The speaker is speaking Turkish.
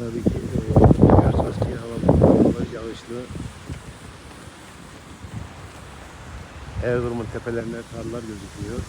tabii ki e, ki hava yağışlı. Erzurum'un tepelerine karlar gözüküyor.